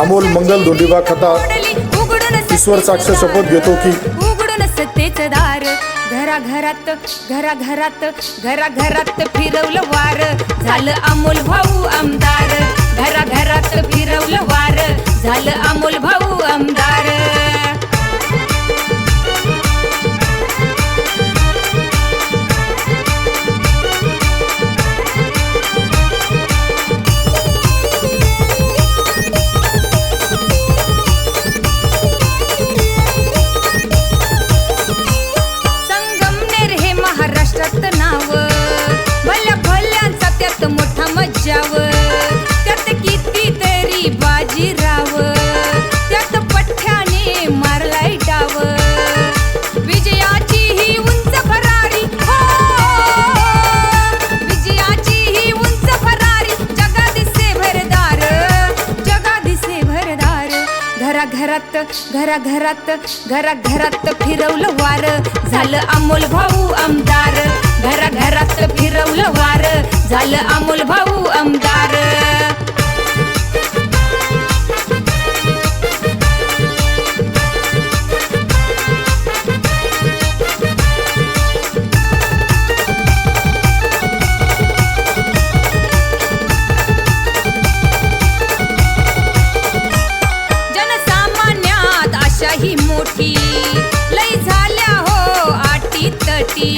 अमोल मंगल धोंडीबा खता ईश्वर साक्ष शपथ घेतो की उघडून सत्तेच दार. घराघरात घराघरात घराघरात फिरवलं वार. झालं अमोल भाऊ आमदार. घराघरात फिरवलं वार. झालं मोठा मज्जाव त्यात कितीतरी बाजीराव त्यात पठ्याने मारलाय डाव. विजयाची ही उंच भरारी हो! विजयाची ही उंच भरारी जगा दिसे भरदार जगा दिसे भरदार. घराघरात घराघरात घराघरात फिरवलं वार. झालं अमोल भाऊ आमदार घराघरात फिरवलं वार. झालं अमोल भाऊ आमदार. जनसामान्यात आशा ही मोठी. लई झाल्या हो आटी तटी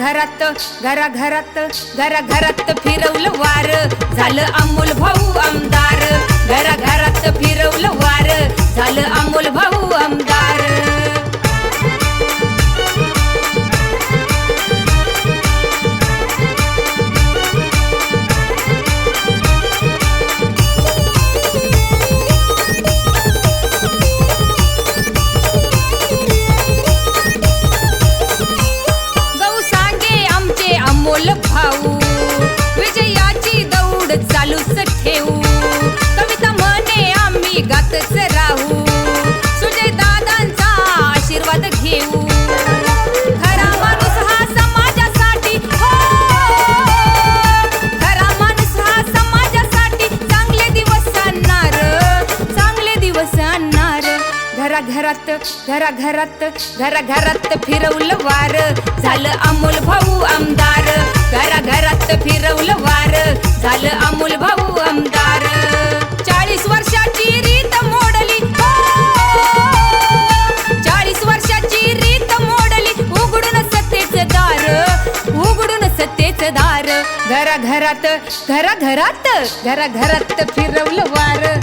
घरात घरा घरात घरा घरात फिरवलं वार. झालं अमोल भाऊ घरा घरात घराघरात फिरवलं वार. झालं अमोल भाऊ आमदार. घराघरात फिरवलं वार. झालं अमोल भाऊ आमदार. चाळीस वर्षाची रीत मोडली. हो! चाळीस वर्षाची रीत मोडली. उघडून सत्तेच दार. उघडून सत्तेच दार. घराघरात घराघरात घराघरात फिरवलं वार.